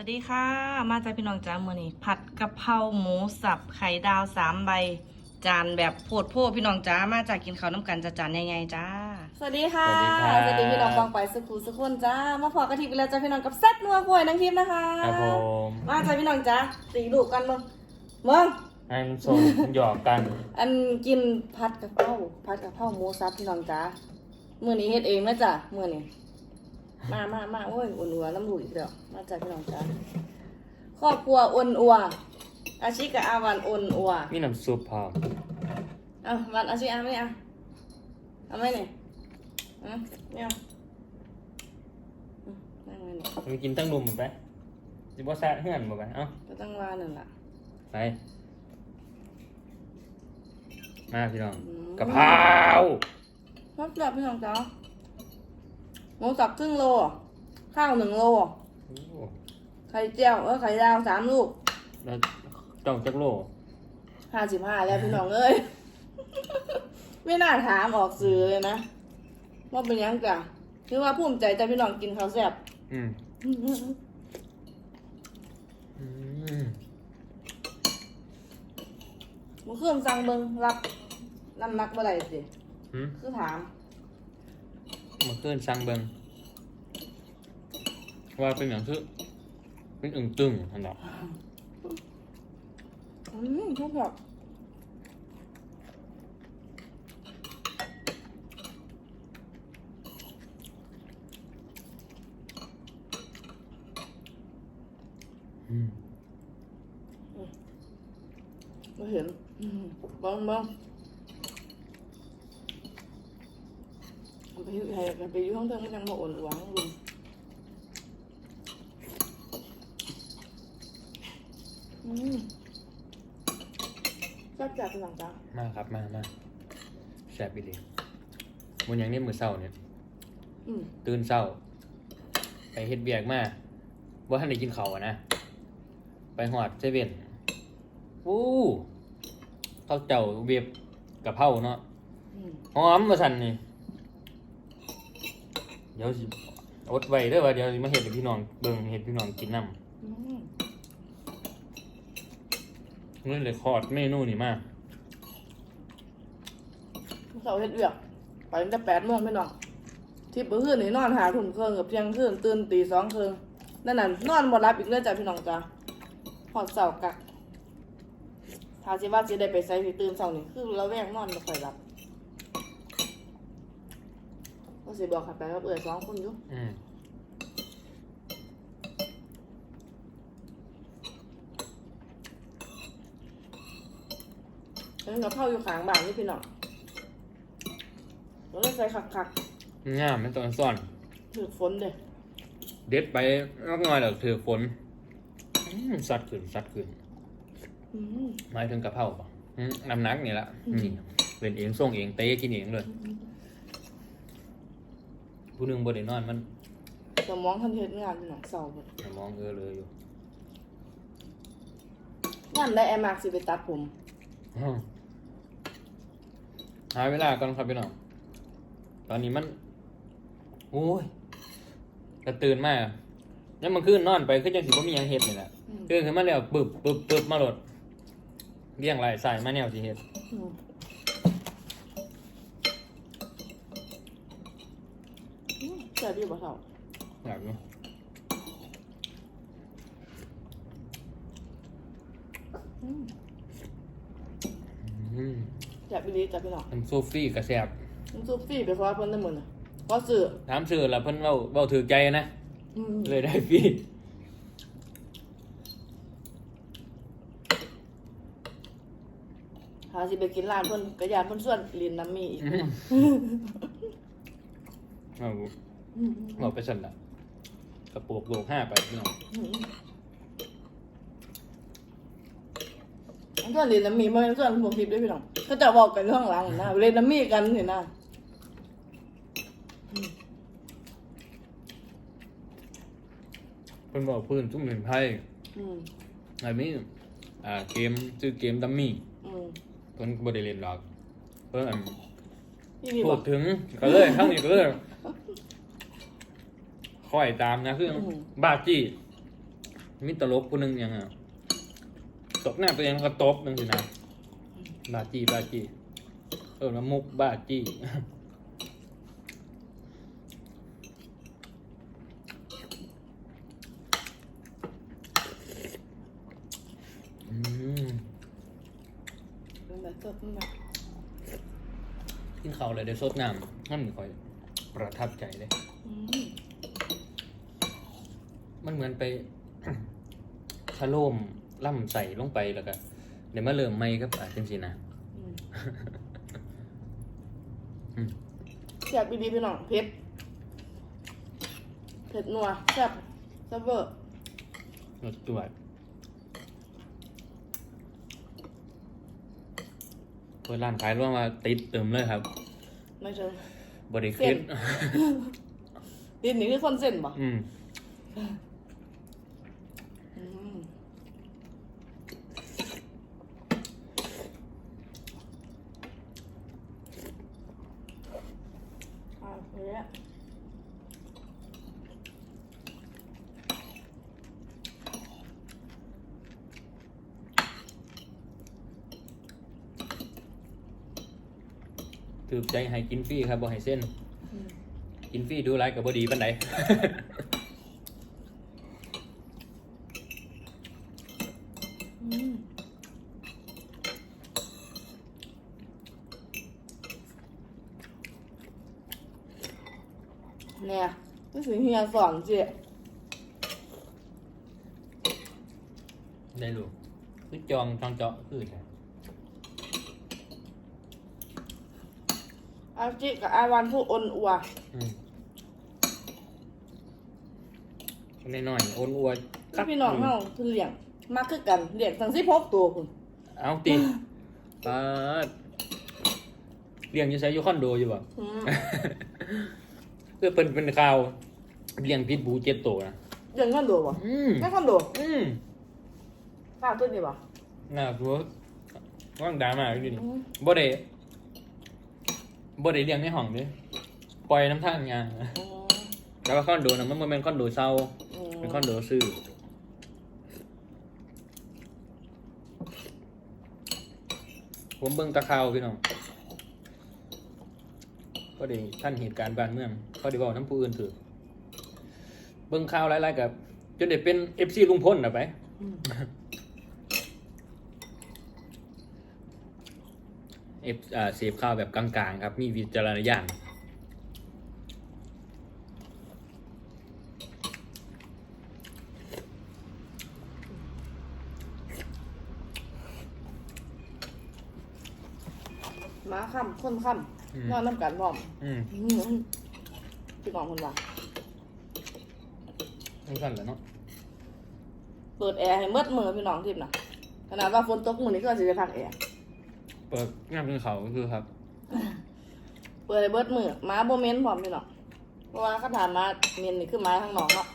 วัสดีค่ะ มาจากพี่น้องจ้ามือนี้ผัดกะเพราหมูสับไข่ดาวสามใบ จานแบบโพดโพดพี่น้องจ้ามาจากกินข้าวน้ำกันจะจานใหญ่ๆจ้า สวัสดีค่ะสวัสดีครับสวัสดีพี่น้องฟังไปสุขุสุขคนจ้า มาพอกระทิบแล้วจ้าพี่น้องกับแซ่บนัวกล้วยนังทิพย์นะคะครับผมมาจากพี่น้องจ้าตีลูกกันมึงมึงให้มันส่งหยอกกัน อันกินผัดกะเพราผัดกะเพราหมูสับพี่น้องจ้ามือนี้เฮ็ดเองนะจ้ะมือนี้ มามามาโอ้ยอุ่นอัวน้ำลูกอีกแล้วมาจากพี่น้องจ้าครอบครัวอุ่นอัว อาชิกับอาวันอุ่นอัวมีน้ำซุปพร้อมเอาวันอาชิอาไม่เอาเอาไหมเนี่ยอะไม่เอาอืมนั่งไว้เนี่ยมีกินตั้งลุมไปจิบ่แซ่เฮือนบ่ไปเอ้าก็ต้องว่านั่นล่ะไปมาพี่น้องอืมกะเพราชอบแบบพี่น้องจ้า หมูสับครึ่งโล ข้าวหนึ่งโล โอ้ไข่เจียวเออไข่ดาวสามลูกแล้วจ้องจักโลห้าสิบห้าแล้วพี่น้องเอ้ย ไม่น่าถามออกสื่อเลยนะว่าเป็นยังจ้ะคือว่าภูมิใจแต่พี่น้องกินข้าวแซ่บ อืมอืมมันเครื่องสั่งเบิงรับน้ำหนักบ่ได้สิหืมคือถาม มาเกินสั่งเบิ่งว่าเป็นหยังคือเป็นอึ่งตึงอันดับอืมทุกแบบอืมไม่เห็นอืมเบังเบัง ไปอยู่ไทยไปอยู่ห้องเทิงมันยังบ่อ่อนหวังลุงอืมแซ่บจัดเป็นหลังจ้ามาครับมามาแซ่บอีหลีมันหยังนี่มื้อเช้าเนี่ย อืมตื่นเช้า ไปเฮ็ดเบียกมาว่าท่านได้กินข้าวอะนะ ไปหอดเซเว่นอู้ข้าวเจ้าเวียบกะเพราเนาะอืม หอมมาสั่นนี่ เดี๋ยวสิอดไว้เด้อว่าเดี๋ยวสิมาเฮ็ดให้พี่น้องเบิ่งเฮ็ดพี่น้องกินน้อืมำนี่เลยคอร์ดเมนูนี่มากเสาร์เฮ็ดเวียกไปตั้งแต่แปดโมงพี่น้องทิพย์เมื่อคืนนี่นอนหาทุ่มเครื่องกับเที่ยงคืนตื่นตีสองคืนนั่นน่ะนอนบ่รับอีกเลยจ้ะพี่น้องจ้าหอดเสาร์กักถ้าสิว่าสิได้ไปใส่สิตื่นเสาร์นี่คือเราแวกนอนบ่ค่อยรับ ก็สิบอกขับไปกับเอื่อยสองคนอยู่อืมเห็นกับเข้าวอยู่ข้างบ้านนี่พี่น้องเราเลยใส่คักงามไม่ต้องซ่อน ๆถือฝนเด้เด็ดไปนักน้อยแล้วถือฝนอืมสัดขึ้นสัดขึ้นอืมหมายถึงกะเพราป่ะอืมน้ำหนักนี่ละอืมนี่เป็นเองส่งเองเตะกินเองเลย ผู้หนึงบ่ได้นอนมันสมองทันเฮ็ดงานพี่น้องเสาร์บ่สมองเออเลยอยู่งานได้แอร์มากสิไปตัดผมอ้าวหาเวลาก่อนครับพี่น้องตอนนี้มันโอ้ยกระตื่นมากยังมันขึ้นนอนไปคือจังสิบ่มีหยังเฮ็ดนี่แหละอืม ตื่นขึ้นมาแล้วปึบปึบปึบมาโหลดเลี้ยงไหลายสายมาแนวสิเฮ็ด อืมอืมแซ่บ ดีบ่เท่าอยากอยู่อืมอืมแซ่บดีจ้ะพี่น้องน้ำโซฟี่กระแซบน้ำซุปฟรีไปขอเพิ่นได้หมื้อน่ะขอซื้อถามชื่อแล้วเพิ่นเว้าเว้าถือใจนะ อืมเลยได้ฟรีหาสิไปกินร้านเพิ่นก็ยานเพิ่นส่วนลินน้ำมีอีก เอา เอาไปสั่นละกระปุกโลกห้าไปพี่น้องอืมอันส่วนลินน้ำมีบ่แม่นส่วนพวกทิพย์เด้อพี่น้องเขาจะบอกกันเรื่องหลังนะเล่นน้ำมีกันนี่นะเพิ่นบอกเพิ่นจุ่มเป็นไพ่อืมไอ้มีอ่าเกมชื่อเกมดัมมี่อืมเพิ่นบ่ได้เล่นหรอกเพิ่นอันนี่นี่พูบอดกถึงก็เลยครั้งนี้ก็เลย ค่อยตามนะคืออมบาจี้มีตลกผู้หนึงยังอะตบหน้าตัวเองแล้วก็ตบนั่นสินะบาจีบาจีเออแล้วมุกบาจีอืมเป็นแบบสดมากกินข้าวเลยได้สดน้ำนั่นค่อย ประทับใจเลยอื มมันเหมือนไปชะโลมล่ำใส่ลงไปแล้วก็เดี๋ยวมาเริ่มไม่ครับอะจริงๆนะอืมอืมแซ่บดีๆพี่น้องเผ็ดเผ็ดนัวแซ่บแซ่บเวอร์รสตัวจเปิดร้านขายร่วงมาติดเติมเลยครับ ไม่เชิงบริเส้คิดนดินนี่คือคนเส้นป่ะอืม อืมอะเฮ้ย ถือใจให้กินฟรีครับบ่ให้เส้นอืมกินฟรีดูไรกับบดีปันไดอืมเนี่ยนี่สิเฮียสอนจีได้ลูกคือจองจองเจาะคือไง อาจิกับอาวันผู้อนอัวอืมคนน้อยๆโอนอวยคือพี่น้องเฮาเพิ่นเลี้ยงมาคือกันเลี้ยงทั้ง16ตัวพุ่นเอาตีปาดเลี้ยงอยู่ใช้อยู่คอนโดอยู่บ่ อืมเพื่อเป็นเป็นข่าวเลี้ยงพิษบูเจ็ดตัวนะเลี้ยงคอนโดบ่อืมแม่คอนโดอืมข้าวตัวนี้บ่น่าตัวว่างดราม่าอยู่นี่อืมบ่ได้ บ่ได้เลี้ยงในห้องเด้ปล่อยน้ำทางงานอืมแล้วก็คอนโดนะมันบ่แม่นคอนโดเช่าอืมเป็นคอนโดซื้อผมเบิ่งตะข่าวพี่น้องก็ได้ท่านเหตุการณ์บ้านเมืองก็ได้บอกน้ำผู้อื่นถือเบิ่งข่าวหลายๆกับจนได้เป็นเอฟซีลุงพลนะไป อืม อฟอ่าเสพข่าวแบบกลางๆ ครับ มีวิจารณญาณหมาค่ำคนค่อืมำนอนน้ำกันพร้อมอืมอืมพี่น้องคนว่าทั้งสั้นแหล้วเนาะ เปิดแอร์ให้เมืดมือพี่น้องทิพย์นะขนาดว่าฝนตกมื้อนี้ก็สิได้พักแอร์ เปิดงานเป็นเขาก็คือครับ เปิดให้เบิดมือหมาบ่เหม็นพร้อมพี่น้องเพราะว่าเขาถามมาเหม็นนี่คือหมาข้างนอกเนาะ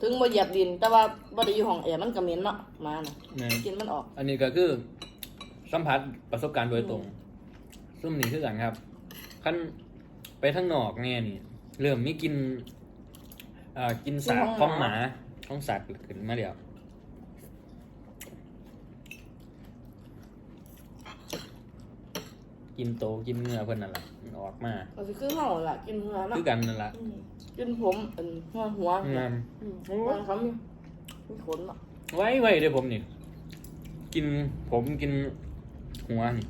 ถึงบ่เหยียบดิน แต่ว่าบ่ได้อยู่ห้องแอร์มันก็เหม็นเนาะหมาน่ะแม่นกินมันออก อันนี้ก็คือ สัมผัสประสบการณ์โดยตรง ซึ่งนี่คือกันครับขั้นไปทั้งนอกเนี่ยนี่ เริ่มมีกินอ่ากินสาบของหมาของสัตว์ขึ้นมาเดียว กินโตกินเนื้อเพิ่นนั่นแหละมันออกมาก็สิคือเฮาล่ะกินเนื้อเนาะคือกันนั่นแหละอืมกินผมอันหัวหัวงามอืมมันเขามีมีขนเนาะไว้ไว้เดี๋ยวผมนี่ กินผมกินหัวนี่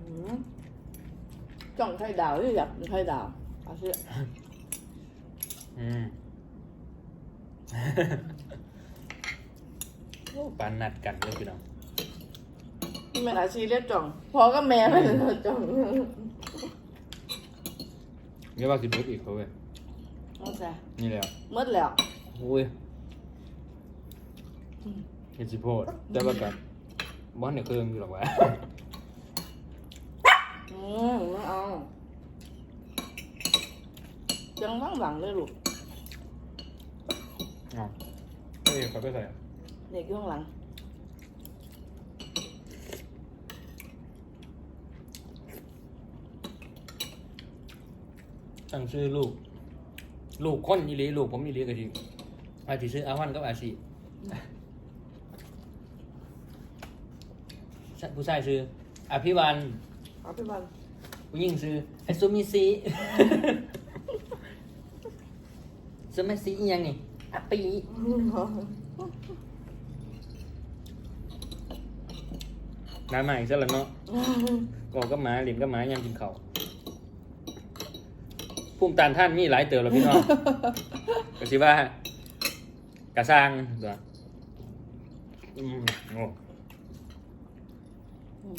อืมจ้องไข่ดาวที่อยากกินไข่ดาวเอาสิ อืมโอ้ ปานนัดกันเลยพี่น้องนี่มันอาชีพเรียกจ่องพอก็แม่ไม่เลยจ่องเรียกว่าสิบเอ็ดอีกเขาเว้ยเอาใส่นี่แหละหมดแล้วโอ้ยเห็นสิโพดแต่ว่ากันบ้านเนี่ยเครื่องอยู่หรอกวะอืมไม่เอายังว่างหลังเลยลูกอ๋อเฮ้ยเขาไปใส่ เด็กอยู่ข้างหลัง ตั้งชื่อลูก ลูกคนอีหลีลูกผมอีหลีก็สิอาสิซื้ออาวันกับอาสิผู้ชายซื้ออภิวันเอาพี่มันผู้หญิงซื้อไอซูมิซีซูมิซีอีหยังนี่อะปี น้ำใหม่ซะแล้วเนาะบอกก็หมาเหลินก็หมายังกินเขาวภูมิต้านท่านมีหลายเติบแล้วพี่น้องก็สิว่ากระสร้างตัวอืมโอ้อืม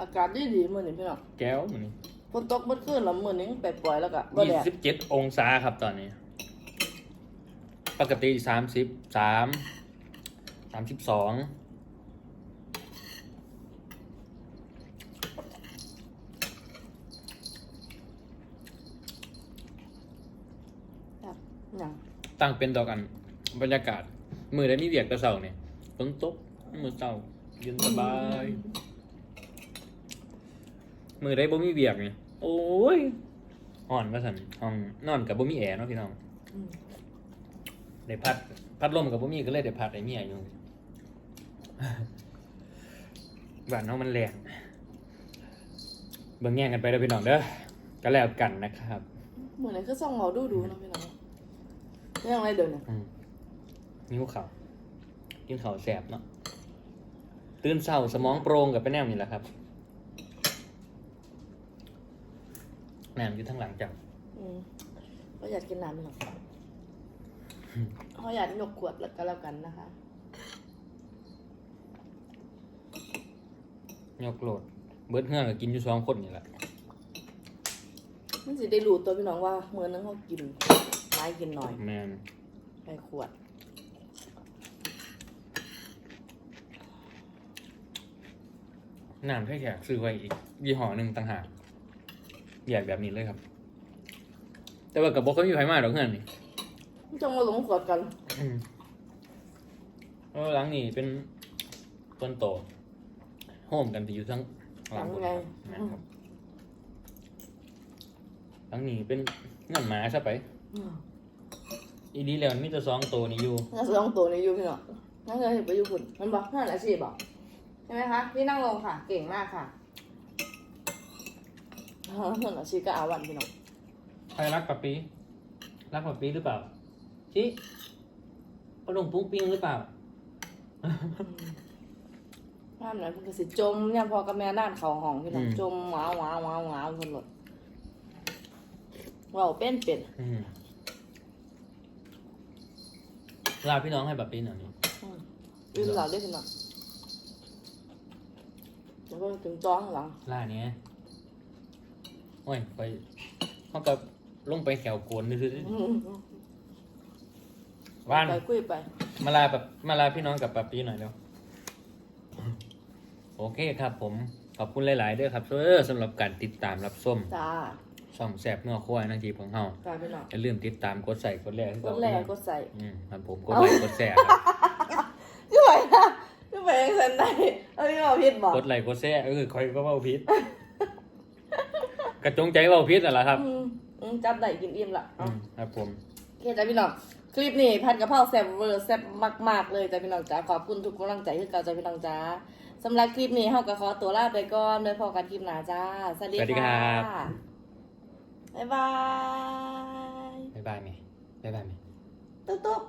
อากาศดีดีๆมื้อนี้พี่น้องแก้วมันนี่ฝนตกเมื่อคืนแล้วมื้อนี้ไปปล่อยๆแล้วก็บ่ยี่แดดสิบเจ็ดองศาครับตอนนี้ ปกติสามสิบสามสามสิบสองครับหยังตั้งเป็นดอกอัน บรรยากาศ มือได้มีเวียกแตะเสาเนี่ยฝนตกมือเสาเย็นสบาย มือได้บ่มีเวียกเนี่ยโอ้ยอ่อนว่าสันห้องนอนกับบ่มีแอร์เนาะพี่น้องอืมได้พัด พัดลมกับบ่มีก็เลยได้พัดไอ้เมียอยู่ บ้านน้องมันแรงเบิ่งแย่งกันไปแล้วพี่น้องเด้อก็แล้วกันนะครับมื้อนี้คือส่องเราดูดูๆเนาะพี่น้องเรื่องอะไรเดี๋ยวนี้อืมนิ้วเขาวกินเขาวแสบเนาะตื่นเศร้าสมองโปร่งกับไปแนวนี่แหละครับ แนมอยู่ทั้งหลังจับอืมก็อยากกินน้ำพี่น้องเขาอยากยกขวดแล้วก็แล้วกันนะคะ ยกโหลด เบิร์ดเฮืองก็กินอยู่สองคนนี่แหละมันสิได้รู้ตัวพี่น้องว่ามื้อนึงเขากินหลายกินน้อยแมนไปขวด น้ำแค่แขกซื้อไว้อีกยี่ห้อหนึ่งต่างหาก อยากแบบนี้เลยครับ แต่ว่ากับบอกเขามีไผมาดอกเฮือนนี่มันจะมาหลงขวดกันอืมเพราะว่าหลังนี่เป็นต้นโตโฮมกันที่อยู่ทั้งหลังบนครับแม่นครับหลังนี้เป็นเงื่อนหมาใช่ไป อืมอีดีแล้วมีแต่สองตัวนี้อยู่ น่าจะต้องตัวนี้อยู่พี่น้องนั่งเลยเห็นไปอยู่ฝุ่นมันบอกนั่นอาชีพบอกใช่ไหมคะพี่นั่งลงค่ะ เก่งมากค่ะ นั่นอาชีพก็อาวันพี่น้องใครรักปะปีรักปะปีหรือเปล่าชิปลงปุ้งปิ้งหรือเปล่าภาพนั้นพิ่นก็สิจมเนี่ยพอกับแม่ด้านเขาห้องพี่น้องอืมจมหวาวหวาวหวาวหวาวคนหลดเว้าเป็นเป็นลาพี่น้องให้ปะปีหน่อยนี้อืมยืนหลังได้พี่น้องแล้วก็ถึงจ้องหลังลาเนี้ย โอ้ยไปเขากับลงไปแขวโกนดูสิอืมว่านไปคุยไป มาลาแบบมาลาพี่น้องกับปะปีหน่อยเร็วโอเคครับ ผมขอบคุณหลาย ๆ ด้วยครับเออสำหรับการติดตามรับส้มจ้าส่องแสบเนื้อขั้วนังทีของเฮาจ้าพี่น้องอย่าลืมติดตามกดใส่กดแรกกดแรกกดใส่อืมครับผมกดไลค์กดแชร์ครับช่วยนะช่วยยังสันได้เอาพี่บอกผิดบอกกดไลค์กดแชร์เออคอยก็เว้าพิษ กระจงใจเว้าพิษน่ะล่ะครับอืมอืมจับได้กินอิ่มละอืเอา มครับผม โอเคจ้าพี่น้อง คลิปนี้พันกะเพราแซ่บเวอร์แซ่บมาก ๆ เลยจ้าพี่น้องจ้าขอบคุณทุกกำลังใจที่เก่าจ้าพี่น้องจ้าสำหรับคลิปนี้เฮาก็ขอตัวลาไปก่อนเลยพอกันคลิปหน้าจ้า สวัสดีสวัสดีครัค่ะบ บ๊ายบาย บ๊ายบายไหมบ๊ายบายไหม ตุ๊บตุ๊บ